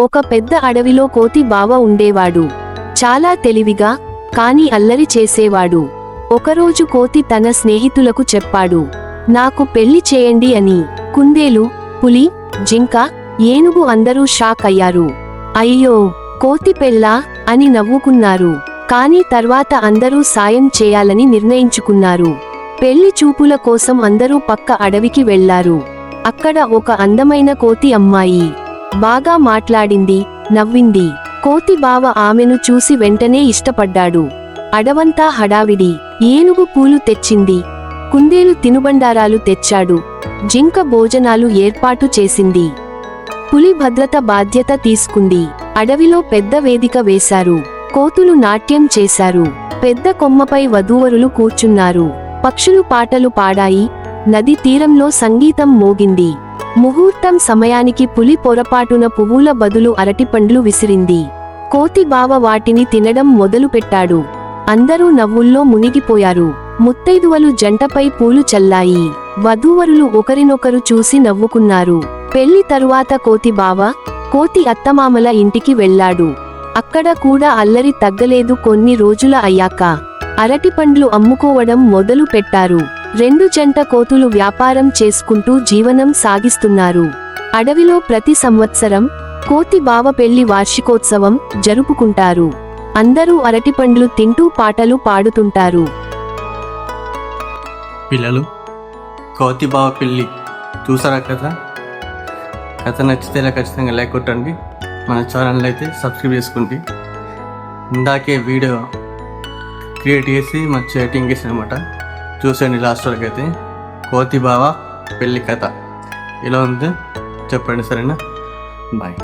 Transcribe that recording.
ఒక పెద్ద అడవిలో కోతి బావ ఉండేవాడు. చాలా తెలివిగా కాని అల్లరి చేసేవాడు. ఒకరోజు కోతి తన స్నేహితులకు చెప్పాడు నాకు పెళ్ళి చేయండి అని. కుందేలు పులి జింక ఏనుగు అందరూ షాక్ అయ్యారు. అయ్యో కోతి పెళ్ళా? అని నవ్వుకున్నారు. కాని తర్వాత అందరూ సాయం చేయాలని నిర్ణయించుకున్నారు. పెళ్ళి చూపుల కోసం అందరూ పక్క అడవికి వెళ్ళారు. అక్కడ ఒక అందమైన కోతి అమ్మాయి. బాగా మాట్లాడింది నవ్వింది. కోతి బావ ఆమెను చూసి వెంటనే ఇష్టపడ్డాడు. అడవంతా హడావిడి. ఏనుగు పూలు తెచ్చింది. కుందేలు తినుబండారాలు తెచ్చాడు. జింక భోజనాలు ఏర్పాటు చేసింది. పులి భద్రత బాధ్యత తీసుకుంది. అడవిలో పెద్ద వేదిక వేశారు. కోతులు నాట్యం చేశారు. పెద్ద కొమ్మపై వధూవరులు కూర్చున్నారు. పక్షులు పాటలు పాడాయి. నది తీరంలో సంగీతం మోగింది. ముహూర్తం సమయానికి పులి పొరపాటున పువ్వుల బదులు అరటిపండ్లు విసిరింది. కోతి బావ వాటిని తినడం మొదలుపెట్టాడు అందరూ నవ్వుల్లో మునిగిపోయారు. ముత్తైదువలు జంటపై పూలు చల్లాయి. వధూవరులు ఒకరినొకరు చూసి నవ్వుకున్నారు. పెళ్ళి తరువాత కోతి బావ కోతి అత్తమామల ఇంటికి వెళ్ళాడు. అక్కడ కూడా అల్లరి తగ్గలేదు కొన్ని రోజుల అయ్యాక. అరటిపండ్లు అమ్ముకోవడం మొదలు పెట్టారు. రెండు జంట కోతులు వ్యాపారం చేసుకుంటూ జీవనం సాగిస్తున్నారు. అడవిలో ప్రతి సంవత్సరం కోతి బావ పెళ్ళి వార్షికోత్సవం జరుపుకుంటారు. అందరూ అరటిపండ్లు తింటూ పాటలు పాడుతుంటారు. పిల్లలు కోతి బావ పెళ్ళి చూసారా కదా కథ నచ్చితే ఇలా ఖచ్చితంగా లైక్ కొట్టండి. మన ఛానల్ అయితే సబ్స్క్రైబ్ చేసుకోండి. ఇందాకే వీడియో క్రియేట్ చేసి మంచి రేటింగ్ చేసి అనమాట చూసండి లాస్ట్ వరకు అయితే. కోతి బావ పెళ్ళి కథ. ఇలా ఉంది? చెప్పండి సరేనా? బాయ్